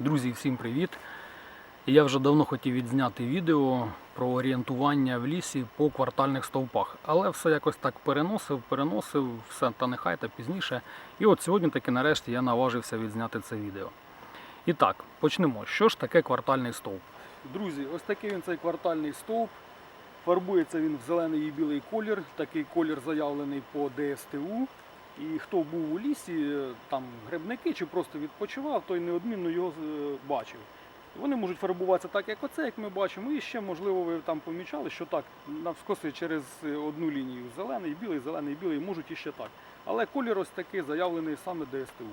Друзі, всім привіт! Я вже давно хотів відзняти відео про орієнтування в лісі по квартальних стовпах, але все якось так переносив, переносив, все та нехай та пізніше. І от сьогодні таки нарешті я наважився відзняти це відео. І так, почнемо. Що ж таке квартальний стовп? Друзі, ось такий він цей квартальний стовп. Фарбується він в зелений і білий колір. Такий колір заявлений по ДСТУ. І хто був у лісі, там грибники чи просто відпочивав, той неодмінно його е, бачив. Вони можуть фарбуватися так, як оце, як ми бачимо. І ще, можливо, ви там помічали, що так, навскоси через одну лінію зелений, білий, зелений, білий, можуть іще так. Але колір ось такий заявлений саме ДСТУ.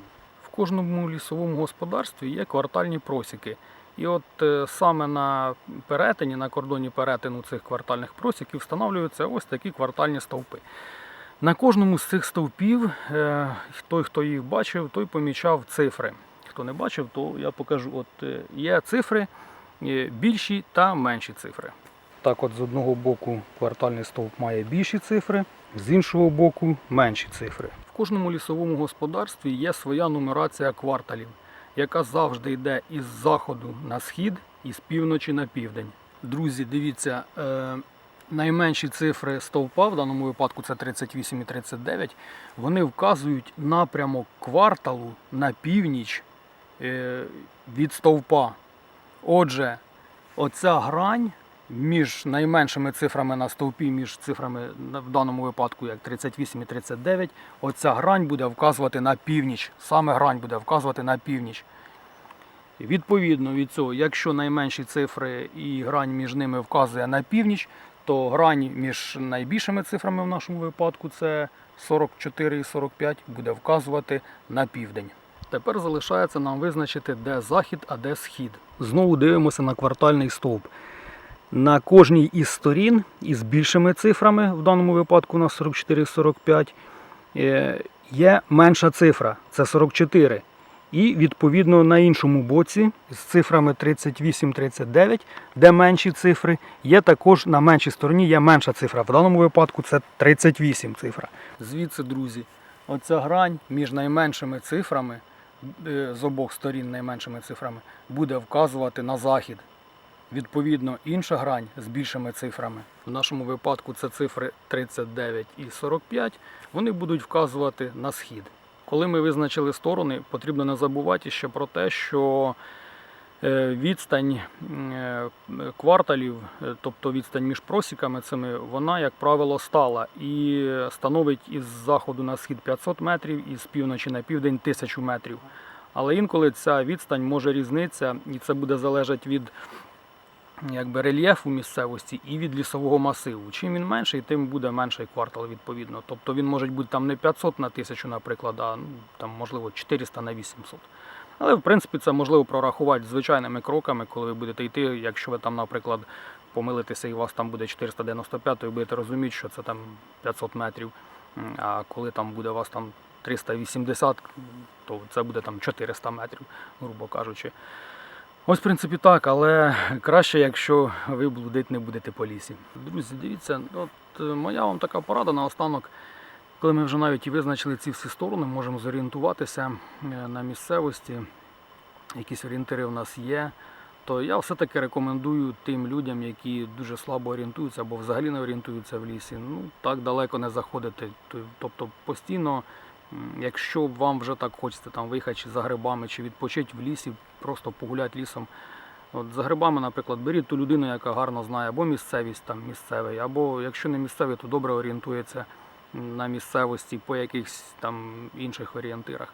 В кожному лісовому господарстві є квартальні просіки. І от е, саме на перетині, на кордоні перетину цих квартальних просіків встановлюються ось такі квартальні стовпи. На кожному з цих стовпів е, той, хто їх бачив, той помічав цифри. Хто не бачив, то я покажу. От е, є цифри е, більші та менші цифри. Так, от з одного боку квартальний стовп має більші цифри, з іншого боку менші цифри. В кожному лісовому господарстві є своя нумерація кварталів, яка завжди йде із заходу на схід і з півночі на південь. Друзі, дивіться, найменші цифри стовпа, в даному випадку це 38 і 39, вони вказують напрямок кварталу на північ е, від стовпа. Отже, оця грань між найменшими цифрами на стовпі, між цифрами в даному випадку як 38 і 39, оця грань буде вказувати на північ. Саме грань буде вказувати на північ. Відповідно від цього, якщо найменші цифри і грань між ними вказує на північ, то грань між найбільшими цифрами в нашому випадку це 44 і 45 буде вказувати на південь. Тепер залишається нам визначити, де захід, а де схід. Знову дивимося на квартальний стовп. На кожній із сторін із більшими цифрами, в даному випадку у нас 44 і 45, е, є менша цифра це 44. І відповідно на іншому боці з цифрами 38-39, де менші цифри, є також на меншій стороні є менша цифра. В даному випадку це 38 цифра. Звідси, друзі, оця грань між найменшими цифрами е, з обох сторін найменшими цифрами буде вказувати на захід. Відповідно, інша грань з більшими цифрами. В нашому випадку це цифри 39 і 45, вони будуть вказувати на схід. Коли ми визначили сторони, потрібно не забувати ще про те, що е, відстань е, кварталів, е, тобто відстань між просіками цими, вона, як правило, стала і становить із заходу на схід 500 метрів, і з півночі на південь 1000 метрів. Але інколи ця відстань може різнитися, і це буде залежати від якби, рельєфу місцевості і від лісового масиву. Чим він менший, тим буде менший квартал відповідно. Тобто він може бути там не 500 на 1000, наприклад, а ну, там, можливо 400 на 800. Але в принципі це можливо прорахувати звичайними кроками, коли ви будете йти. Якщо ви там, наприклад, помилитеся і у вас там буде 495, то ви будете розуміти, що це там 500 метрів. А коли там буде у вас там 380, то це буде там 400 метрів, грубо кажучи. Ось, в принципі, так, але краще, якщо ви блудити не будете по лісі. Друзі, дивіться, от е, моя вам така порада наостанок, коли ми вже навіть і визначили ці всі сторони, можемо зорієнтуватися е, на місцевості, якісь орієнтири в нас є, то я все-таки рекомендую тим людям, які дуже слабо орієнтуються або взагалі не орієнтуються в лісі, ну так далеко не заходити. Тобто постійно, якщо вам вже так хочеться там виїхати за грибами, чи відпочити в лісі, просто погуляти лісом. От за грибами, наприклад, беріть ту людину, яка гарно знає або місцевість там місцевий, або якщо не місцевий, то добре орієнтується на місцевості по якихось там інших орієнтирах.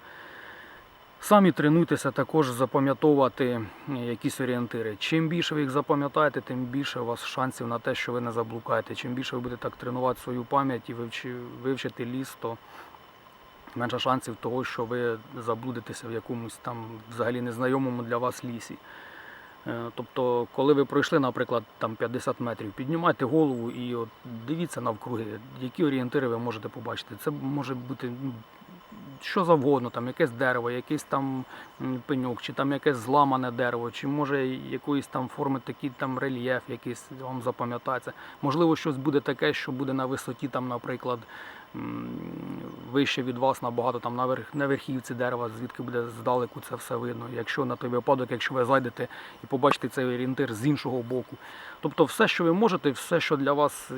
Самі тренуйтеся також запам'ятовувати якісь орієнтири. Чим більше ви їх запам'ятаєте, тим більше у вас шансів на те, що ви не заблукаєте. Чим більше ви будете так тренувати свою пам'ять і вивчити ліс, то менше шансів того, що ви заблудитеся в якомусь там взагалі незнайомому для вас лісі. Е, Тобто, коли ви пройшли, наприклад, там 50 метрів, піднімайте голову і от дивіться навкруги, які орієнтири ви можете побачити. Це може бути ну, що завгодно, там якесь дерево, якийсь там пеньок, чи там якесь зламане дерево, чи може якоїсь там форми такий там рельєф якийсь вам запам'ятається. Можливо, щось буде таке, що буде на висоті, там, наприклад, вище від вас набагато там на, верх, на верхівці дерева, звідки буде здалеку це все видно. Якщо на той випадок, якщо ви зайдете і побачите цей орієнтир з іншого боку. Тобто все, що ви можете, все, що для вас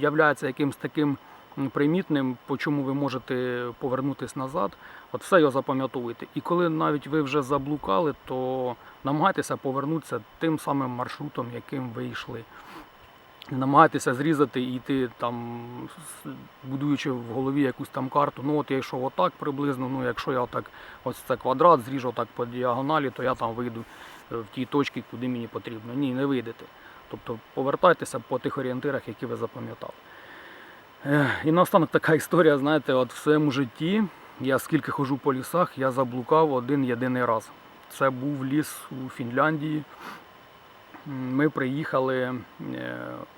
є якимось таким примітним, по чому ви можете повернутися назад, от все його запам'ятовуйте. І коли навіть ви вже заблукали, то намагайтеся повернутися тим самим маршрутом, яким ви йшли. Намагайтеся зрізати і йти там, будуючи в голові якусь там карту. Ну от я йшов отак приблизно. Ну якщо я отак, ось це квадрат зріжу так по діагоналі, то я там вийду е, в тій точці, куди мені потрібно. Ні, не вийдете. Тобто повертайтеся по тих орієнтирах, які ви запам'ятали. І наостанок така історія, знаєте, от в своєму житті, я скільки ходжу по лісах, я заблукав один єдиний раз. Це був ліс у Фінляндії. Ми приїхали е,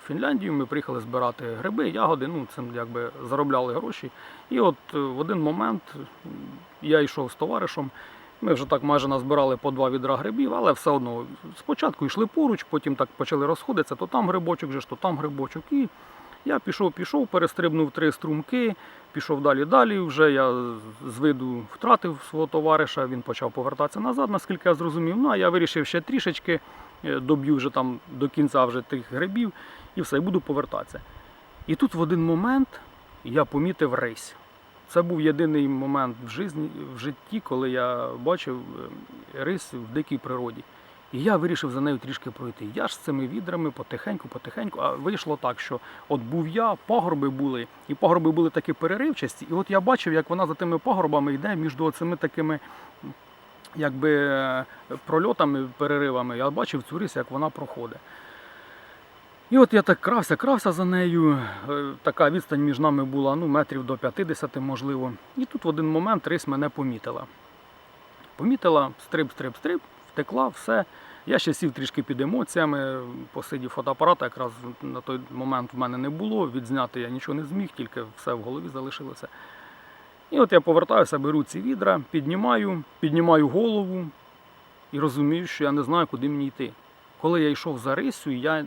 в Фінляндію, ми приїхали збирати гриби, ягоди, ну цим якби заробляли гроші. І от е, в один момент я йшов з товаришем. Ми вже так майже назбирали по два відра грибів, але все одно спочатку йшли поруч, потім так почали розходитися, то там грибочок, же то там грибочок. І я пішов, пішов, перестрибнув три струмки, пішов далі, далі. Вже я з виду втратив свого товариша, він почав повертатися назад, наскільки я зрозумів. Ну а я вирішив ще трішечки е, доб'ю вже там до кінця вже тих грибів і все, і буду повертатися. І тут в один момент я помітив рись. Це був єдиний момент в житті, коли я бачив е, рись в дикій природі. І я вирішив за нею трішки пройти. Я ж з цими відрами потихеньку, потихеньку. А вийшло так, що от був я, пагорби були, і пагорби були такі переривчасті. І от я бачив, як вона за тими пагорбами йде між цими такими якби прольотами, переривами. Я бачив цю рись, як вона проходить. І от я так крався, крався за нею. Е, Така відстань між нами була ну, метрів до 50, можливо. І тут в один момент рись мене помітила. Помітила, стриб, стриб, стриб, втекла, все. Я ще сів трішки під емоціями, посидів фотоапарата, якраз на той момент в мене не було. Відзняти я нічого не зміг, тільки все в голові залишилося. І от я повертаюся, беру ці відра, піднімаю, піднімаю голову і розумію, що я не знаю, куди мені йти. Коли я йшов за рисю, я,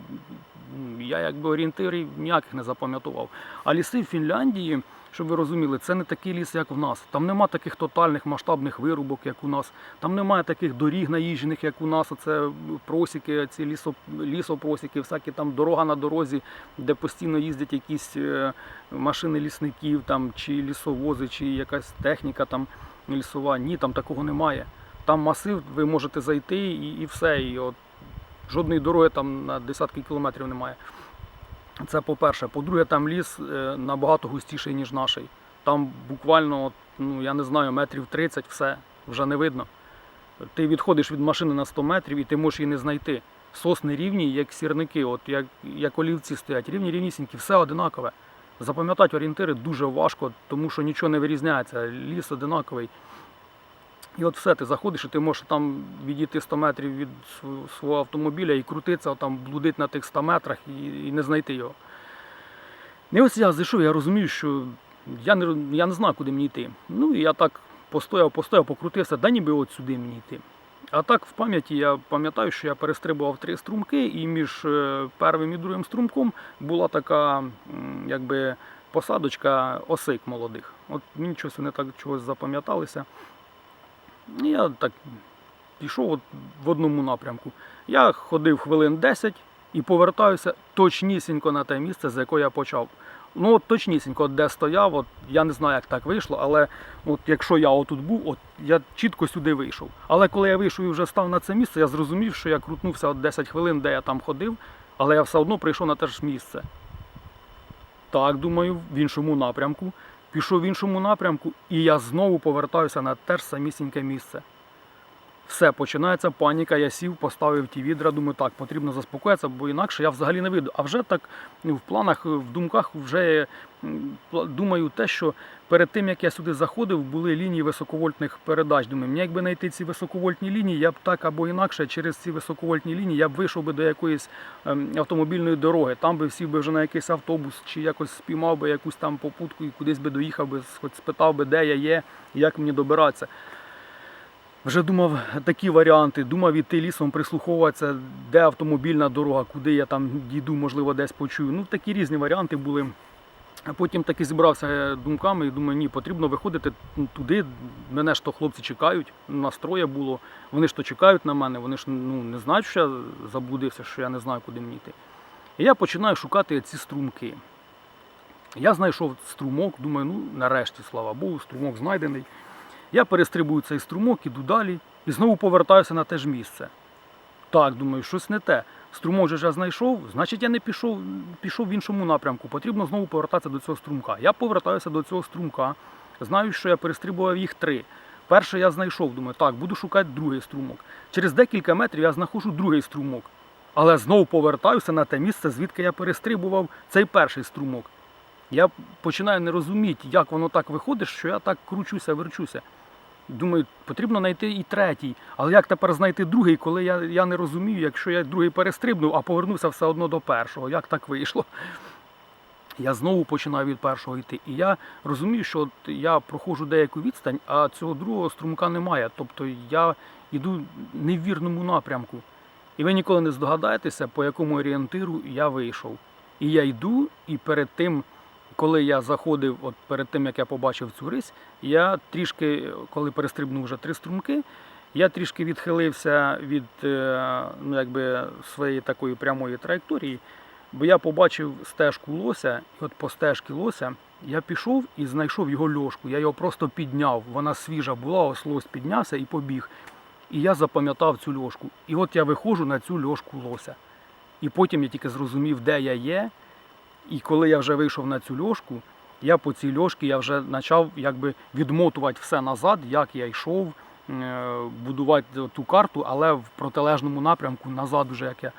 я якби орієнтирів ніяких не запам'ятував. А ліси в Фінляндії, щоб ви розуміли, це не такий ліс, як в нас. Там нема таких тотальних масштабних вирубок, як у нас. Там немає таких доріг наїжджених, як у нас. Оце просіки, ці лісоп, лісопросіки, всякі там дорога на дорозі, де постійно їздять якісь е, машини лісників, там, чи лісовози, чи якась техніка там лісова. Ні, там такого немає. Там масив, ви можете зайти і, і все. І от жодної дороги там на десятки кілометрів немає. Це по-перше. По-друге, там ліс е, набагато густіший, ніж наш. Там буквально, ну, я не знаю, метрів 30 все, вже не видно. Ти відходиш від машини на 100 метрів і ти можеш її не знайти. Сосни рівні, як сірники, от як, як олівці стоять, рівні рівнісінькі, все одинакове. Запам'ятати орієнтири дуже важко, тому що нічого не вирізняється. Ліс одинаковий. І от все, ти заходиш, і ти можеш там відійти 100 метрів від свого автомобіля і крутитися, там блудити на тих 100 метрах і, і не знайти його. І ось я зайшов, я розумію, що я не, я не знаю, куди мені йти. Ну і я так постояв, постояв, покрутився, да ніби от сюди мені йти. А так в пам'яті я пам'ятаю, що я перестрибував три струмки, і між е, первим і другим струмком була така якби посадочка осик молодих. От мені щось вони так чогось запам'яталися. І Я так пішов от в одному напрямку. Я ходив хвилин 10 і повертаюся точнісінько на те місце, з якого я почав. Ну от точнісінько, де стояв, от я не знаю, як так вийшло, але от якщо я отут був, от я чітко сюди вийшов. Але коли я вийшов і вже став на це місце, я зрозумів, що я крутнувся от 10 хвилин, де я там ходив, але я все одно прийшов на те ж місце. Так, думаю, в іншому напрямку. Пішов в іншому напрямку, і я знову повертаюся на те ж самісіньке місце. Все, починається паніка. Я сів, поставив ті відра. Думаю, так, потрібно заспокоїтися, бо інакше я взагалі не вийду. А вже так ну, в планах, в думках вже думаю те, що перед тим як я сюди заходив, були лінії високовольтних передач. Думаю, мені якби знайти ці високовольтні лінії, я б так або інакше через ці високовольтні лінії я б вийшов би до якоїсь ем, автомобільної дороги. Там би сів би вже на якийсь автобус, чи якось спіймав би якусь там попутку і кудись би доїхав би, хоч спитав би, де я є, як мені добиратися. Вже думав такі варіанти, думав іти лісом, прислуховуватися, де автомобільна дорога, куди я там дійду, можливо, десь почую. Ну, такі різні варіанти були. А потім таки зібрався е, думками і думаю, ні, потрібно виходити туди. Мене ж то хлопці чекають, настроє було. Вони ж то чекають на мене, вони ж ну, не знають, що я заблудився, що я не знаю, куди мені йти. І я починаю шукати ці струмки. Я знайшов струмок, думаю, ну нарешті, слава Богу, струмок знайдений. Я перестрибую цей струмок, іду далі і знову повертаюся на те ж місце. Так, думаю, щось не те. Струмок знайшов, значить я не пішов, пішов в іншому напрямку. Потрібно знову повертатися до цього струмка. Я повертаюся до цього струмка. Знаю, що я перестрибував їх три. Перший я знайшов, думаю, так, буду шукати другий струмок. Через декілька метрів я знаходжу другий струмок. Але знову повертаюся на те місце, звідки я перестрибував цей перший струмок. Я починаю не розуміти, як воно так виходить, що я так кручуся, верчуся. Думаю, потрібно знайти і третій. Але як тепер знайти другий, коли я, я не розумію, якщо я другий перестрибнув, а повернувся все одно до першого. Як так вийшло? Я знову починаю від першого йти. І я розумію, що от я проходжу деяку відстань, а цього другого струмка немає. Тобто я йду не в вірному напрямку. І ви ніколи не здогадаєтеся, по якому орієнтиру я вийшов. І я йду, і перед тим, коли я заходив, от перед тим як я побачив цю рись, я трішки, коли перестрибнув вже три струмки, я трішки відхилився від е, ну, якби, своєї такої прямої траєкторії, бо я побачив стежку лося, і от по стежці лося я пішов і знайшов його льошку. Я його просто підняв. Вона свіжа була, ось лось піднявся і побіг. І я запам'ятав цю льошку. І от я виходжу на цю льошку лося. І потім я тільки зрозумів, де я є. І коли я вже вийшов на цю льошку, я по цій льошці я вже почав якби відмотувати все назад, як я йшов, е, будувати ту карту, але в протилежному напрямку назад, уже як я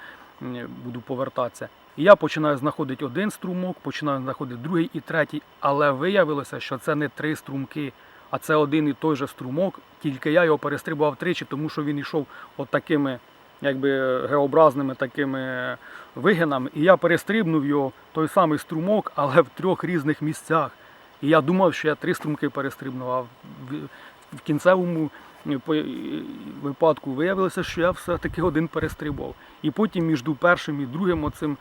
буду повертатися. І я починаю знаходити один струмок, починаю знаходити другий і третій, але виявилося, що це не три струмки, а це один і той же струмок, тільки я його перестрибував тричі, тому що він йшов от такими якби геобразними такими вигинами, і я перестрибнув його той самий струмок, але в трьох різних місцях. І я думав, що я три струмки перестрибнув, а в, кінцевому е, е, випадку виявилося, що я все-таки один перестрибував. І потім між першим і другим оцим,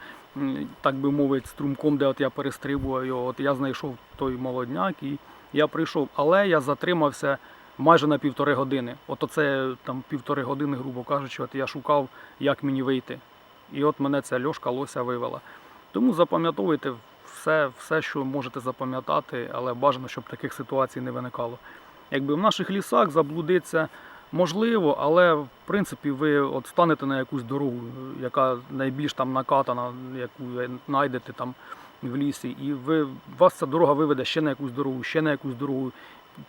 так би мовити, струмком, де от я перестрибував його, от я знайшов той молодняк і я прийшов. Але я затримався майже на півтори години. От оце там півтори години, грубо кажучи, от я шукав, як мені вийти. І от мене ця льошка лося вивела. Тому запам'ятовуйте все, все, що можете запам'ятати, але бажано, щоб таких ситуацій не виникало. Якби в наших лісах заблудитися можливо, але в принципі ви от станете на якусь дорогу, яка найбільш там накатана, яку ви знайдете там в лісі, і ви, вас ця дорога виведе ще на якусь дорогу, ще на якусь дорогу.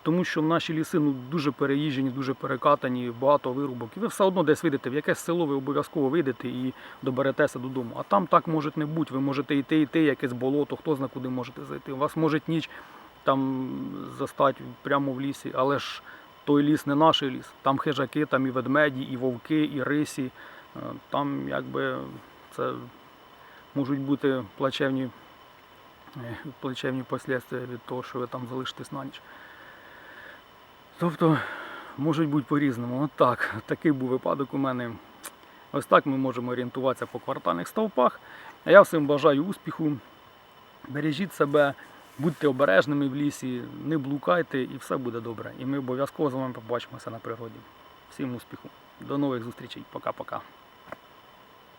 Тому що наші ліси ну, дуже переїжджені, дуже перекатані, багато вирубок. І ви все одно десь вийдете, в якесь село ви обов'язково вийдете і доберетеся додому. А там так може не бути. Ви можете йти, йти, якесь болото, хто зна куди можете зайти. У вас може ніч там застати прямо в лісі, але ж той ліс не наш ліс. Там хижаки, там і ведмеді, і вовки, і рисі. Е, Там якби це можуть бути плачевні, е, плачевні послідствия від того, що ви там залишитесь на ніч. Тобто, можуть бути по-різному. От так, такий був випадок у мене. Ось так ми можемо орієнтуватися по квартальних стовпах. А я всім бажаю успіху. Бережіть себе, будьте обережними в лісі, не блукайте і все буде добре. І ми обов'язково з вами побачимося на природі. Всім успіху. До нових зустрічей. Пока-пока.